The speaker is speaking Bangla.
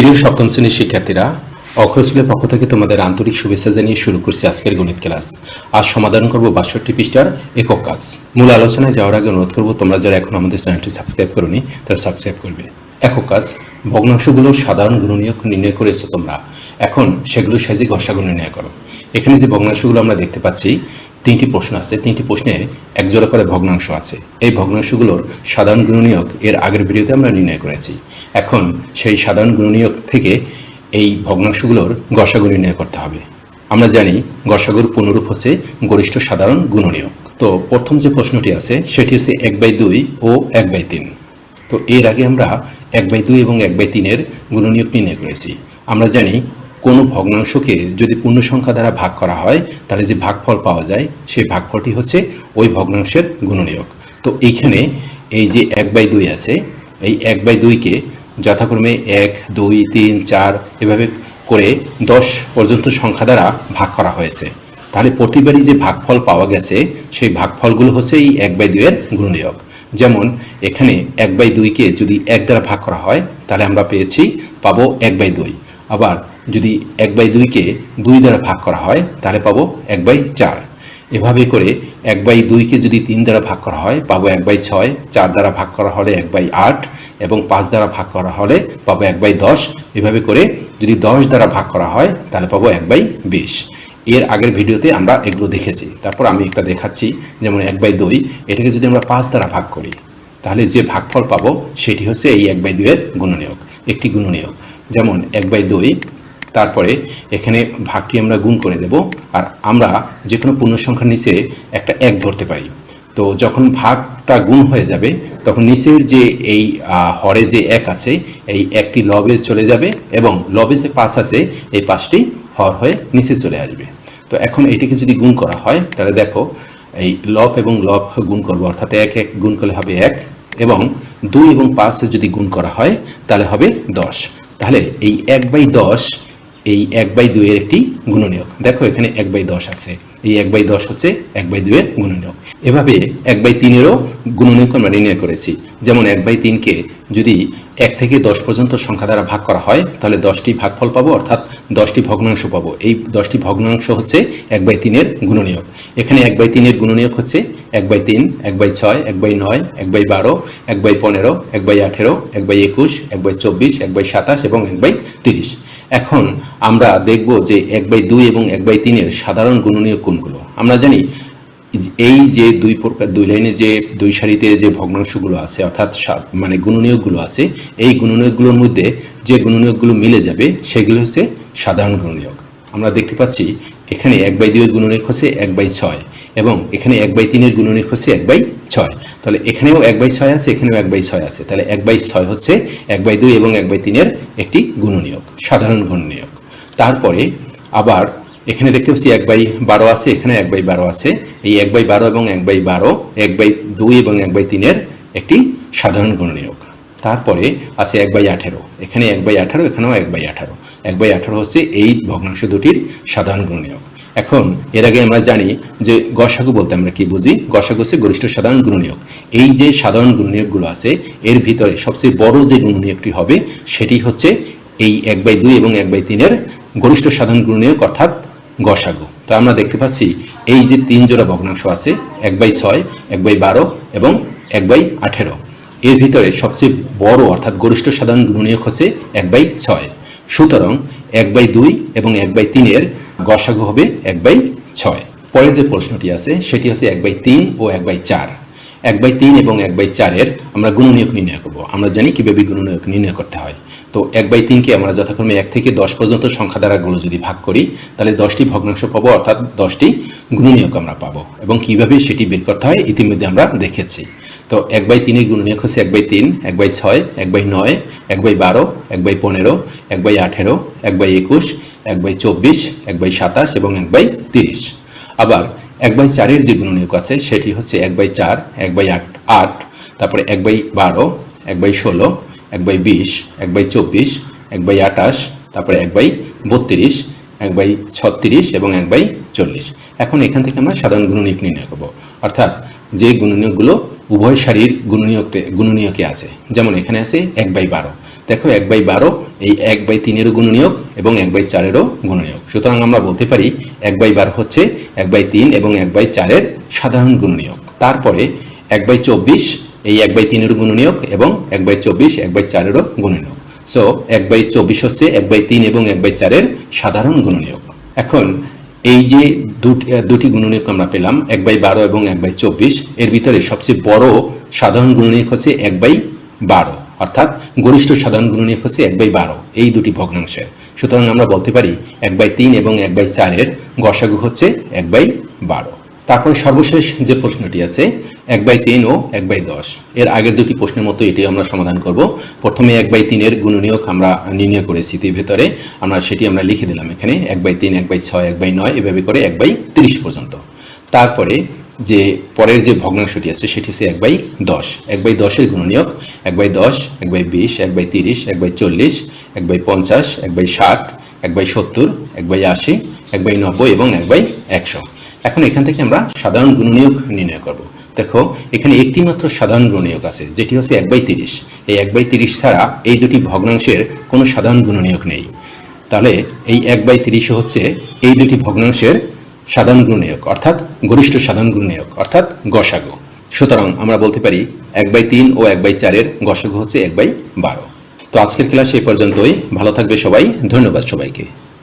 প্রিয় সপ্তম শ্রেণির শিক্ষার্থীরা অক্ষরস্কুলের পক্ষ থেকে তোমাদের আন্তরিক শুভেচ্ছা জানিয়ে শুরু করছি আজকের গণিত ক্লাস। আজ সমাধান করব বাষট্টি পৃষ্ঠার একক কাজ। মূল আলোচনায় যাওয়ার আগে অনুরোধ করব, তোমরা যারা এখন আমাদের চ্যানেলটি সাবস্ক্রাইব করোনি, তারা সাবস্ক্রাইব করবে। একক কাজ। ভগ্নাংশগুলোর সাধারণ গুণনীয়ক নির্ণয় করেছ তোমরা। এখন সেগুলো সাইজে গসাগু নির্ণয় করো। এখানে যে ভগ্নাংশগুলো আমরা দেখতে পাচ্ছি, তিনটি প্রশ্ন আছে। তিনটি প্রশ্নে এক জোড়া করে ভগ্নাংশ আছে। এই ভগ্নাংশগুলোর সাধারণ গুণনীয়ক এর আগের ভিডিওতে আমরা নির্ণয় করেছি। এখন সেই সাধারণ গুণনীয়ক থেকে এই ভগ্নাংশগুলোর গসাগু নির্ণয় করতে হবে। আমরা জানি গসাগুর পুনরূপ হচ্ছে গরিষ্ঠ সাধারণ গুণনীয়ক। তো প্রথম যে প্রশ্নটি আছে, সেটি হচ্ছে এক বাই দুই ও এক বাই তিন। তো এর আগে আমরা এক বাই দুই এবং এক বাই তিনের গুণনীয়ক নির্ণয় করেছি। আমরা জানি কোনো ভগ্নাংশকে যদি পূর্ণ সংখ্যা দ্বারা ভাগ করা হয়, তাহলে যে ভাগফল পাওয়া যায়, সেই ভাগফলটি হচ্ছে ওই ভগ্নাংশের গুণনীয়ক। তো এইখানে এই যে এক বাই দুই আছে, এই এক বাই দুইকে যথাক্রমে এক, দুই, তিন, চার এভাবে করে দশ পর্যন্ত সংখ্যা দ্বারা ভাগ করা হয়েছে। তাহলে প্রতিবারই যে ভাগফল পাওয়া গেছে, সেই ভাগফলগুলো হচ্ছে এই এক বাই দুইয়ের গুণনীয়ক। যেমন এখানে এক বাই দুইকে যদি এক দ্বারা ভাগ করা হয়, তাহলে আমরা পেয়েছি, পাবো এক বাই দুই। আবার যদি এক বাই দুইকে দুই দ্বারা ভাগ করা হয়, তাহলে পাবো এক বাই চার। এভাবে করে এক বাই দুইকে যদি তিন দ্বারা ভাগ করা হয়, পাবো এক বাই ছয়। চার দ্বারা ভাগ করা হলে এক বাই আট এবং পাঁচ দ্বারা ভাগ করা হলে পাবো এক বাই দশ। এভাবে করে যদি দশ দ্বারা ভাগ করা হয়, তাহলে পাবো এক বাই বিশ। এর আগের ভিডিওতে আমরা এগুলো দেখেছি। তারপর আমি একটা দেখাচ্ছি, যেমন এক বাই দুই, এটাকে যদি আমরা পাঁচ দ্বারা ভাগ করি, তাহলে যে ভাগফল পাবো সেটি হচ্ছে এই এক বাই দুইয়ের গুণনীয়ক, একটি গুণনীয়ক। যেমন এক বাই দুই, তারপরে এখানে ভাগটি আমরা গুণ করে দেব, আর আমরা যে কোনো পূর্ণ সংখ্যার নিচে একটা এক ধরতে পারি। তো যখন ভাগটা গুণ হয়ে যাবে, তখন নিচের যে এই হরে যে এক আছে, এই একটি লবে চলে যাবে এবং লবে যে পাঁচ আছে, এই পাঁচটি হর হয়ে নিচে চলে আসবে। তো এখন এটিকে যদি গুণ করা হয়, তাহলে দেখো, এই লব এবং লব গুণ করব, অর্থাৎ এক এক গুণ করলে হবে এক, এবং দুই এবং পাঁচ যদি গুণ করা হয়, তাহলে হবে দশ। তাহলে এই এক বাই দশ এই এক বাই দুইয়ের একটি গুণনীয়ক দেখো এখানে এক বাই দশ আছে এই এক বাই দশ হচ্ছে এক বাই দুইয়ের গুণনীয়ক এভাবে এক বাই তিনেরও গুণনীয়ক আমরা নির্ণয় করেছি যেমন এক বাই তিনকে যদি এক থেকে দশ পর্যন্ত সংখ্যা দ্বারা ভাগ করা হয় তাহলে দশটি ভাগফল পাবো অর্থাৎ দশটি ভগ্নাংশ পাবো এই দশটি ভগ্নাংশ হচ্ছে এক বাই তিনের গুণনীয়ক এখানে এক বাই তিনের গুণনীয়ক হচ্ছে এক বাই তিন এক বাই ছয় এক বাই নয় এক বাই বারো এক বাই পনেরো এক বাই আঠেরো এক বাই একুশ এক বাই চব্বিশ এক বাই সাতাশ এবং এক বাই তিরিশ এখন আমরা দেখব যে এক বাই দুই এবং এক বাই তিনের সাধারণ গুণনীয় কোনগুলো। আমরা জানি এই যে দুই প্রকার, দুই লাইনে যে দুই সারিতে যে ভগ্নাংশগুলো আছে, অর্থাৎ মানে গুণনীয়কগুলো আছে, এই গুণনীয়কগুলোর মধ্যে যে গুণনীয়কগুলো মিলে যাবে, সেগুলো হচ্ছে সাধারণ গুণনীয়ক। আমরা দেখতে পাচ্ছি এখানে এক বাই দুইয়ের গুণনীয়ক হচ্ছে এক বাই ছয় এবং এখানে এক বাই তিনের গুণনীয়ক হচ্ছে এক বাই ছয় তাহলে এখানেও এক বাই ছয় আছে এখানেও এক বাই ছয় আছে তাহলে এক বাই ছয় হচ্ছে এক বাই দুই এবং এক বাই তিনের একটি গুণনীয়ক সাধারণ গুণনীয়ক তারপরে আবার এখানে দেখতে পাচ্ছি এক বাই বারো আছে এখানে এক বাই বারো আছে এই এক বাই বারো এবং এক বাই বারো এক বাই দুই এবং এক বাই তিনের একটি সাধারণ গুণনীয়ক তারপরে আছে এক বাই আঠেরো এখানে এক বাই আঠারো এখানেও এক বাই আঠারো এক বাই আঠারো হচ্ছে এই ভগ্নাংশ দুটির সাধারণ গুণনীয়ক। এখন এর আগে আমরা জানি যে গসাগু বলতে আমরা কি বুঝি? গসাগু হচ্ছে গরিষ্ঠ সাধারণ গুণনীয়ক। এই যে সাধারণ গুণনীয়কগুলো আছে, এর ভিতরে সবচেয়ে বড় যে গুণনীয়কটি হবে, সেটি হচ্ছে এই এক বাই দুই এবং এক বাই তিনের গরিষ্ঠ সাধারণ গুণনীয়ক অর্থাৎ গসাগু। তো আমরা দেখতে পাচ্ছি এই যে তিন জোড়া ভগ্নাংশ আছে, এক বাই ছয়, এক বাই বারো এবং এক বাই আঠেরো। এর ভিতরে সবচেয়ে বড় অর্থাৎ গরিষ্ঠ সাধারণ গুণনীয়ক হচ্ছে এক বাই ছয়। সুতরাং এক বাই দুই এবং এক বাই তিনের গসাগু হবে এক বাই ছয়। পরের যে প্রশ্নটি আছে, সেটি হচ্ছে এক বাই তিন ও এক বাই চার। এক বাই তিন এবং এক বাই চারের আমরা গুণনীয়ক নির্ণয় করব। আমরা জানি কীভাবে গুণনীয়ক নির্ণয় করতে হয়। তো এক বাই তিনকে আমরা যথাক্রমে এক থেকে দশ পর্যন্ত সংখ্যা দ্বারাগুলো যদি ভাগ করি তাহলে দশটি ভগ্নাংশ পাবো অর্থাৎ দশটি গুণনীয়ক আমরা পাবো এবং কীভাবে সেটি বের করতে হয় ইতিমধ্যে আমরা দেখেছি তো এক বাই তিনের গুণনীয়ক হচ্ছে এক বাই তিন এক বাই ছয় এক বাই নয় এক বাই বারো এক বাই পনেরো এক বাই আঠেরো এক বাই একুশ এক বাই চব্বিশ এক বাই সাতাশ এবং এক বাই তিরিশ আবার এক বাই চারের যে গুণনীয়ক আছে সেটি হচ্ছে এক বাই চার এক বাই আট আট তারপরে এক বাই বারো এক বাই ষোলো এক বাই বিশ এক বাই চব্বিশ এক বাই আটাশ তারপরে এক বাই বত্রিশ এক বাই ছত্রিশ এবং এক বাই চল্লিশ এখন এখান থেকে আমরা সাধারণ গুণনীয়ক নির্ণয় করব অর্থাৎ যে গুণনীয়কগুলো উভয় সারির গুণনীয়কতে গুণনীয়কে আছে যেমন এখানে আছে এক বাই বারো দেখো এক বাই বারো এই এক বাই তিনেরও গুণনীয়ক এবং এক বাই চারেরও গুণনীয়ক সুতরাং আমরা বলতে পারি এক বাই বারো হচ্ছে এক বাই তিন এবং এক বাই চারের সাধারণ গুণনীয়ক তারপরে এক বাই চব্বিশ এই এক বাই তিনের গুণনীয়ক এবং এক বাই চব্বিশ এক বাই চারেরও গুণনীয়ক সো এক বাই চব্বিশ হচ্ছে এক বাই তিন এবং এক বাই চারের সাধারণ গুণনীয়ক এখন এই যে দুটি দুটি গুণনীয়ক আমরা পেলাম এক বাই বারো এবং এক বাই চব্বিশ এর ভিতরে সবচেয়ে বড় সাধারণ গুণনীয়ক হচ্ছে এক বাই বারো অর্থাৎ গরিষ্ঠ সাধারণ গুণনীয়ক হচ্ছে এক বাই বারো এই দুটি ভগ্নাংশের সুতরাং আমরা বলতে পারি এক বাই তিন এবং এক বাই চারের গসাগু হচ্ছে এক বাই বারো তারপরে সর্বশেষ যে প্রশ্নটি আছে এক বাই তিন ও এক বাই দশ এর আগের দুটি প্রশ্নের মতো এটি আমরা সমাধান করব প্রথমে এক বাই তিনের গুণনীয়ক আমরা নির্ণয় করেছি এর ভেতরে আমরা সেটি আমরা লিখে দিলাম এখানে এক বাই তিন এক বাই ছয় এক বাই নয় এভাবে করে এক বাই তিরিশ পর্যন্ত তারপরে যে পরের যে ভগ্নাংশটি আছে সেটি হচ্ছে এক বাই দশ এক বাই দশের গুণনীয়ক এক বাই দশ এক বাই বিশ এক বাই তিরিশ এক বাই চল্লিশ এক বাই পঞ্চাশ এক বাই ষাট এক বাই সত্তর এক বাই আশি এক বাই নব্বই এবং এক বাই একশো এখন এখান থেকে আমরা সাধারণ গুণনীয়ক নির্ণয় করব। দেখো, এখানে একটি মাত্র সাধারণ গুণনীয়ক আছে, যেটি হচ্ছে এক বাই তিরিশ। এই এক বাই তিরিশ ছাড়া এই দুটি ভগ্নাংশের কোনো সাধারণ গুণনীয়ক নেই। তাহলে এই এক বাই তিরিশে হচ্ছে এই দুটি ভগ্নাংশের সাধারণ গুণনীয়ক অর্থাৎ গরিষ্ঠ সাধারণ গুণনীয়ক অর্থাৎ গসাগু। সুতরাং আমরা বলতে পারি এক বাই তিন ও এক বাই চারের গসাগু হচ্ছে এক বাই বারো। তো আজকের ক্লাস এই পর্যন্তই। ভালো থাকবে সবাই। ধন্যবাদ সবাইকে।